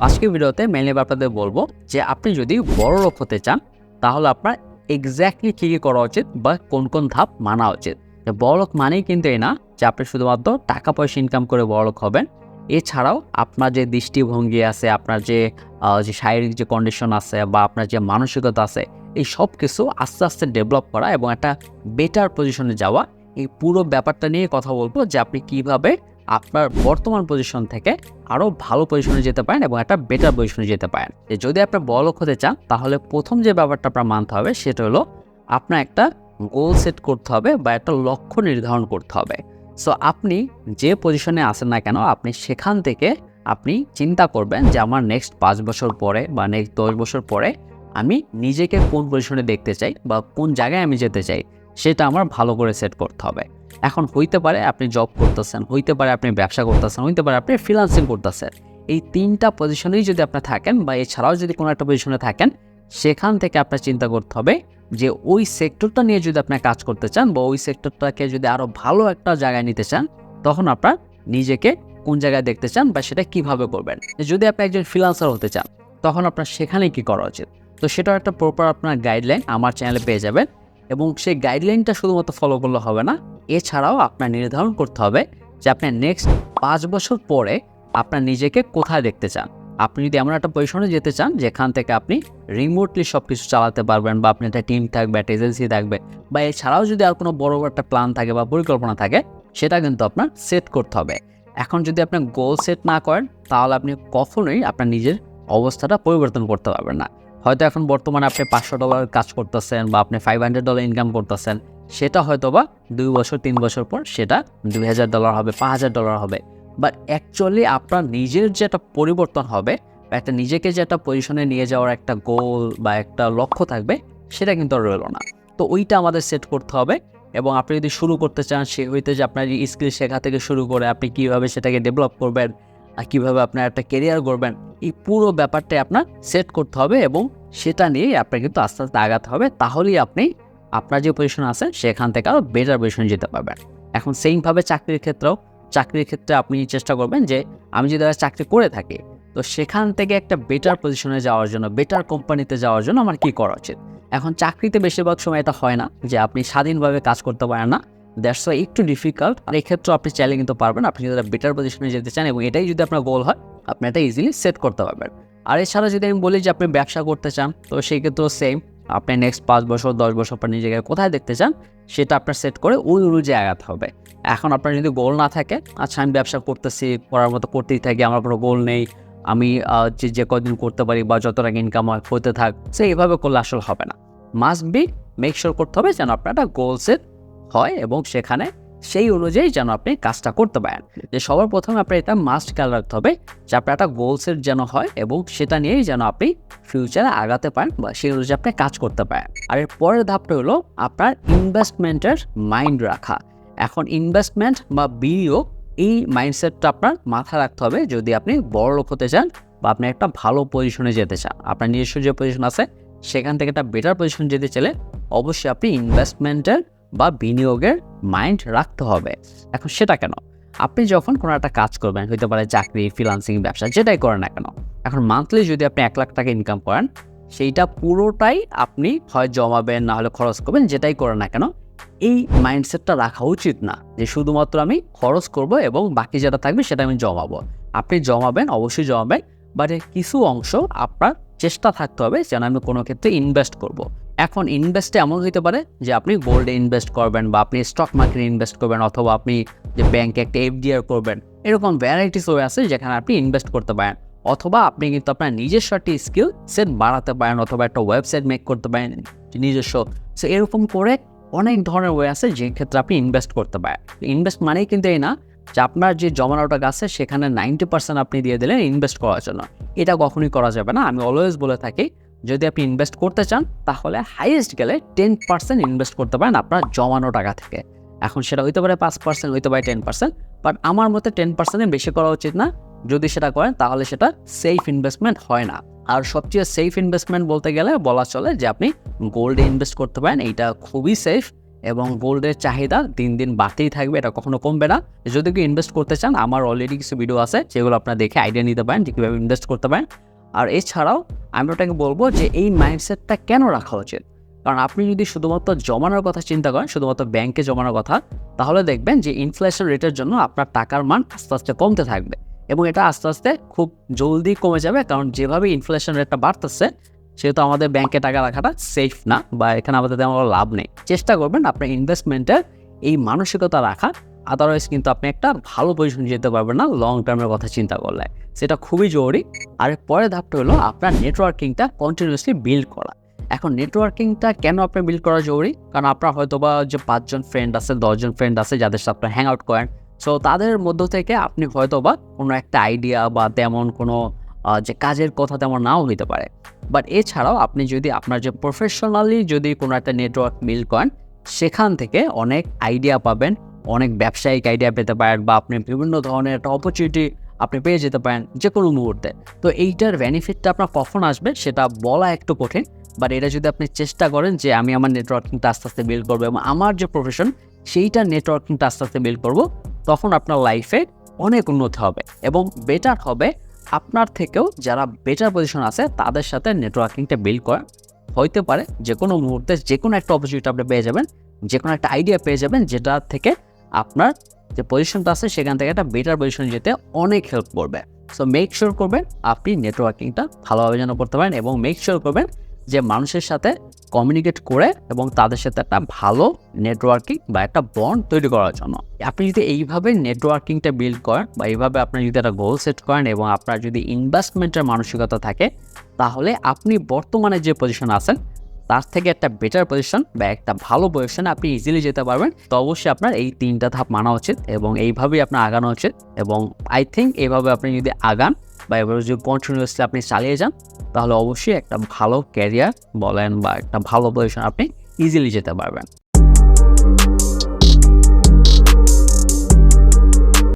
আজকের ভিডিওতে মেনলি আপনাদের বলব যে আপনি যদি বড় লোক হতে চান, তাহলে আপনার এক্স্যাক্টলি কী কী করা উচিত বা কোন কোন ধাপ মানা উচিত। যে বড় লোক মানেই কিন্তু এই না যে আপনি শুধুমাত্র টাকা পয়সা ইনকাম করে বড় লোক হবেন। এছাড়াও আপনার যে দৃষ্টিভঙ্গি আছে, আপনার যে যে শারীরিক যে কন্ডিশন আছে বা আপনার যে মানসিকতা আছে, এই সব কিছু আস্তে আস্তে ডেভেলপ করা এবং একটা বেটার পজিশনে যাওয়া, এই পুরো ব্যাপারটা নিয়ে কথা বলব যে আপনি কীভাবে আপনার বর্তমান পজিশন থেকে আরও ভালো পজিশনে যেতে পারেন এবং একটা বেটার পজিশনে যেতে পারেন। যদি আপনার বড় হতে চান, তাহলে প্রথম যে ব্যাপারটা আপনার মানতে হবে, সেটা হলো আপনার একটা গোল সেট করতে হবে বা একটা লক্ষ্য নির্ধারণ করতে হবে। সো আপনি যে পজিশনে আসেন না কেন, আপনি সেখান থেকে আপনি চিন্তা করবেন যে আমার নেক্সট পাঁচ বছর পরে বা নেক্সট দশ বছর পরে আমি নিজেকে কোন পজিশনে দেখতে চাই বা কোন জায়গায় আমি যেতে চাই। সেটা আমার ভালো করে সেট করতে হবে। এখন হইতে পারে আপনি জব করতেছেন, হইতে পারে আপনি ব্যবসা করতেছেন, হইতে পারে আপনি ফ্রিলান্সিং করতেছেন। এই তিনটা পজিশনেই যদি আপনি থাকেন বা এছাড়াও যদি কোনো একটা পজিশনে থাকেন, সেখান থেকে আপনার চিন্তা করতে হবে যে ওই সেক্টরটা নিয়ে যদি আপনি কাজ করতে চান বা ওই সেক্টরটাকে যদি আরও ভালো একটা জায়গায় নিতে চান, তখন আপনার নিজেকে কোন জায়গায় দেখতে চান বা সেটা কীভাবে করবেন? যদি আপনি একজন ফ্রিলান্সার হতে চান, তখন আপনার সেখানে কি করা উচিত? তো সেটার একটা প্রপার আপনার গাইডলাইন আমার চ্যানেলে পেয়ে যাবেন। এবং সেই গাইডলাইনটা শুধুমাত্র ফলো করলে হবে না, এছাড়াও আপনার নির্ধারণ করতে হবে যে আপনি নেক্সট পাঁচ বছর পরে আপনার নিজেকে কোথায় দেখতে চান। আপনি যদি এমন একটা পজিশনে যেতে চান, যেখান থেকে আপনি রিমোটলি সব কিছু চালাতে পারবেন বা আপনি একটা টিম থাকবে, একটা এজেন্সি থাকবে, বা এছাড়াও যদি আর কোনো বড় একটা প্ল্যান থাকে বা পরিকল্পনা থাকে, সেটা কিন্তু আপনার সেট করতে হবে। এখন যদি আপনি গোল সেট না করেন, তাহলে আপনি কখনোই আপনার নিজের অবস্থাটা পরিবর্তন করতে পারবেন না। হয়তো এখন বর্তমানে আপনি পাঁচশো ডলার কাজ করতেছেন বা আপনি ফাইভ হান্ড্রেড ডলার ইনকাম করতেছেন, সেটা হয়তো বা দুই বছর, তিন বছর পর সেটা দুই হাজার ডলার হবে, পাঁচ হাজার ডলার হবে। বাট অ্যাকচুয়ালি আপনার নিজের যে একটা পরিবর্তন হবে বা একটা নিজেকে যে একটা পজিশনে নিয়ে যাওয়ার একটা গোল বা একটা লক্ষ্য থাকবে, সেটা কিন্তু আর রইল না। তো ওইটা আমাদের সেট করতে হবে এবং আপনি যদি শুরু করতে চান, সে হইতে যে আপনার স্কিল শেখা থেকে শুরু করে আপনি কীভাবে সেটাকে ডেভেলপ করবেন আর কীভাবে আপনার একটা কেরিয়ার করবেন এই পুরো ব্যাপারটাই আপনার সেট করতে হবে এবং সেটা নিয়েই আপনার কিন্তু আস্তে আস্তে আগাতে হবে। তাহলেই আপনি, আপনার যে পজিশন আছে, সেখান থেকে আরও বেটার পজিশনে যেতে পারবেন। এখন সেইমভাবে চাকরির ক্ষেত্রেও, চাকরির ক্ষেত্রে আপনি চেষ্টা করবেন যে, আমি যদি চাকরি করে থাকি, তো সেখান থেকে একটা বেটার পজিশনে যাওয়ার জন্য বেটার কোম্পানিতে যাওয়ার জন্য আমার কী করা উচিত? এখন চাকরিতে বেশিরভাগ সময় এটা হয় না যে, আপনি স্বাধীনভাবে কাজ করতে পারেন না। দ্যাটস ওয়াই একটু ডিফিকাল্ট আর এক্ষেত্রে আপনি চাইলে কিন্তু পারবেন। আপনি যদি বেটার পজিশনে যেতে চান এবং এটাই যদি আপনার গোল হয়, আপনি এটা ইজিলি সেট করতে পারবেন। আর এছাড়া যদি আমি বলি যে আপনি ব্যবসা করতে চান, তো সেই ক্ষেত্রেও সেম আপনি নেক্সট পাঁচ বছর, দশ বছর পর নিজেকে কোথায় দেখতে চান, সেটা আপনার সেট করে ওই অনুযায়ী আগাতে হবে। এখন আপনার যদি গোল না থাকে আচ্ছা আমি ব্যবসা করতেছি, করার মতো করতেই থাকি, আমার কোনো গোল নেই, আমি যে যে কদিন করতে পারি বা যত টাকা ইনকাম হয়, হতে থাক, সে এইভাবে করলে আসলে হবে না। মাস্ট বি মেক শিওর করতে হবে যেন আপনার একটা গোল সেট হয় এবং সেখানে সেই অনুযায়ী যেন আপনি কাজটা করতে পারেন। যে সবার প্রথমে আপনার এটা মাস্ট খেয়াল রাখতে হবে যে আপনার একটা গোল সেট যেন হয় এবং সেটা নিয়েই যেন আপনি ফিউচারে আগাতে পারেন বা সেই অনুযায়ী আপনি কাজ করতে পারেন। আর এর পরের ধাপটা হলো আপনার ইনভেস্টমেন্টের মাইন্ড রাখা। এখন ইনভেস্টমেন্ট বা বিনিয়োগ এই মাইন্ডসেটটা আপনার মাথায় রাখতে হবে যদি আপনি বড় লোক হতে চান বা আপনি একটা ভালো পজিশনে যেতে চান। আপনার নিজস্ব যে পজিশন আছে, সেখান থেকে একটা বেটার পজিশন যেতে চাইলে অবশ্যই আপনি ইনভেস্টমেন্টের বা বিনিয়োগের মাইন্ড রাখতে হবে। এখন সেটা কেন? আপনি যখন কোনো একটা কাজ করবেন, হইতে পারে চাকরি ফ্রিলান্সিং ব্যবসা, যেটাই করেন না কেন, এখন মান্থলি যদি আপনি এক লাখ টাকা ইনকাম করেন, সেইটা পুরোটাই আপনি হয় জমাবেন, না হলে খরচ করবেন, যেটাই করেন না কেন, এই মাইন্ডসেটটা রাখা উচিত না যে শুধুমাত্র আমি খরচ করব এবং বাকি যেটা থাকবে সেটা আমি জমাবো। আপনি জমাবেন, অবশ্যই জমাবেন বাট কিছু অংশ আপনার চেষ্টা থাকতে হবে যেন আমি কোনো ক্ষেত্রে ইনভেস্ট করব। এখন ইনভেস্টে এমন হইতে পারে যে আপনি গোল্ডে ইনভেস্ট করবেন বা আপনি স্টক মার্কেটে ইনভেস্ট করবেন অথবা আপনি যে ব্যাংকে একটা এফডিআর করবেন। এরকম ভ্যারাইটিস ওয়ে আছে যেখানে আপনি ইনভেস্ট করতে পারেন। অথবা আপনি কিন্তু আপনার নিজস্ব একটি স্কিল সেট বাড়াতে পারেন অথবা একটা ওয়েবসাইট মেক করতে পারেন নিজস্ব। সো এরকম করে অনেক ধরনের ওয়ে আছে যে ক্ষেত্রে আপনি ইনভেস্ট করতে পারেন। ইনভেস্ট মানেই কিন্তু এই না যে আপনার যে জমানো টাকা আছে সেখানে নাইনটি পার্সেন্ট আপনি দিয়ে দিলেন ইনভেস্ট করার জন্য। এটা কখনোই করা যাবে না। আমি অলওয়েজ বলে থাকি, যদি আপনি ইনভেস্ট করতে চান, তাহলে হাইয়েস্ট গেলে টেন পার্সেন্ট ইনভেস্ট করতে পারেন আপনার জমানো টাকা থেকে। এখন সেটা হইতে পারে পাঁচ পার্সেন্ট হইতে পারে টেন পার্সেন্ট বাট আমার মতে টেন পার্সেন্টের বেশি করা উচিত না। যদি সেটা করেন, তাহলে সেটা সেফ ইনভেস্টমেন্ট হয় না। আর সবচেয়ে সেফ ইনভেস্টমেন্ট বলতে গেলে বলা চলে যে আপনি গোল্ডে ইনভেস্ট করতে পারেন, এইটা খুবই সেফ এবং গোল্ডের চাহিদা দিন দিন বাড়তেই থাকবে, এটা কখনো কমবে না। যদি কেউ ইনভেস্ট করতে চান, আমার অলরেডি কিছু ভিডিও আছে, যেগুলো আপনারা দেখে আইডিয়া নিতে পারেন যে কীভাবে ইনভেস্ট করতে পারেন। আর এছাড়াও, আমি ওটাকে বলব যে এই মাইন্ডসেটটা কেন রাখা উচিত? কারণ আপনি যদি শুধুমাত্র জমানোর কথা চিন্তা করেন, শুধুমাত্র ব্যাংকে জমানোর কথা, তাহলে দেখবেন যে ইনফ্লেশন রেটের জন্য আপনার টাকার মান আস্তে আস্তে কমতে থাকবে। এবং এটা আস্তে আস্তে খুব জলদি কমে যাবে, কারণ যেভাবে ইনফ্লেশন রেটটা বাড়তেছে সেহেতু আমাদের ব্যাংকে টাকা রাখাটা সেফ না বা এখানে আমাদের তেমন লাভ নেই। চেষ্টা করবেন আপনার ইনভেস্টমেন্টের এই মানসিকতা রাখা আদারওয়াইজ কিন্তু আপনি একটা ভালো পজিশন যেতে পারবেন না লং টার্মের কথা চিন্তা করলে। সেটা খুবই জরুরি। আর পরের ধাপটা হলো আপনার নেটওয়ার্কিংটা কন্টিনিউসলি বিল্ড করা। এখন নেটওয়ার্কিংটা কেন আপনার বিল্ড করা জরুরি? কারণ আপনার হয়তো বা যে পাঁচজন ফ্রেন্ড আছে, দশজন ফ্রেন্ড আছে যাদের সাথে আপনার হ্যাং আউট করেন। সো তাদের মধ্য থেকে আপনি হয়তো বা কোনো একটা আইডিয়া বা তেমন কোনো যে কাজের কথা তেমন নাও হইতে পারে। বাট এছাড়াও আপনি যদি আপনার যে প্রফেশনালি যদি কোনো একটা নেটওয়ার্ক মিল করেন, সেখান থেকে অনেক আইডিয়া পাবেন, অনেক ব্যবসায়িক আইডিয়া পেতে পারেন বা আপনি বিভিন্ন ধরনের একটা অপরচুনিটি আপনি পেয়ে যেতে পারেন যে কোনো মুহূর্তে। তো এইটার বেনিফিটটা আপনার কখন আসবে সেটা বলা একটু কঠিন বাট এটা যদি আপনি চেষ্টা করেন যে আমি আমার নেটওয়ার্কিংটা আস্তে আস্তে বিল্ড করব এবং আমার যে প্রফেশন সেইটা নেটওয়ার্কিংটা আস্তে আস্তে বিল্ড করব, তখন আপনার লাইফে অনেক উন্নতি হবে এবং বেটার হবে আপনার থেকেও যারা বেটার পজিশন আছে, তাদের সাথে নেটওয়ার্কিংটা বিল্ড করা। হইতে পারে যে কোনো মুহূর্তে যে কোনো একটা অপরচুনিটি আপনি পেয়ে যাবেন যে কোনো একটা আইডিয়া পেয়ে যাবেন, যেটা থেকে আপনার যে পজিশনটা আছে, সেখান থেকে একটা বেটার পজিশন যেতে অনেক হেল্প করবে। সো মেক শিওর করবেন, আপনি নেটওয়ার্কিংটা ভালোভাবে যেন করতে পারেন এবং মেক শিওর করবেন যে মানুষের সাথে কমিউনিকেট করে এবং তাদের সাথে একটা ভালো নেটওয়ার্কিং বা একটা বন্ড তৈরি করার জন্য। আপনি যদি এইভাবে নেটওয়ার্কিংটা বিল্ড করেন বা এইভাবে আপনি যদি একটা গোল সেট করেন এবং আপনার যদি ইনভেস্টমেন্টের মানসিকতা থাকে, তাহলে আপনি বর্তমানে যে পজিশন আছেন, তার থেকে একটা বেটার পজিশন বা একটা ভালো পজিশনে আপনি ইজিলি যেতে পারবেন। তো অবশ্যই আপনার এই তিনটা ধাপ মানা উচিত এবং এইভাবেই আপনার আগানো উচিত এবং আই থিঙ্ক এইভাবে আপনি যদি আগান বা এভাবে যদি কন্টিনিউয়াসলি আপনি চালিয়ে যান, তাহলে অবশ্যই একটা ভালো ক্যারিয়ার বলেন বা একটা ভালো পজিশন আপনি ইজিলি যেতে পারবেন।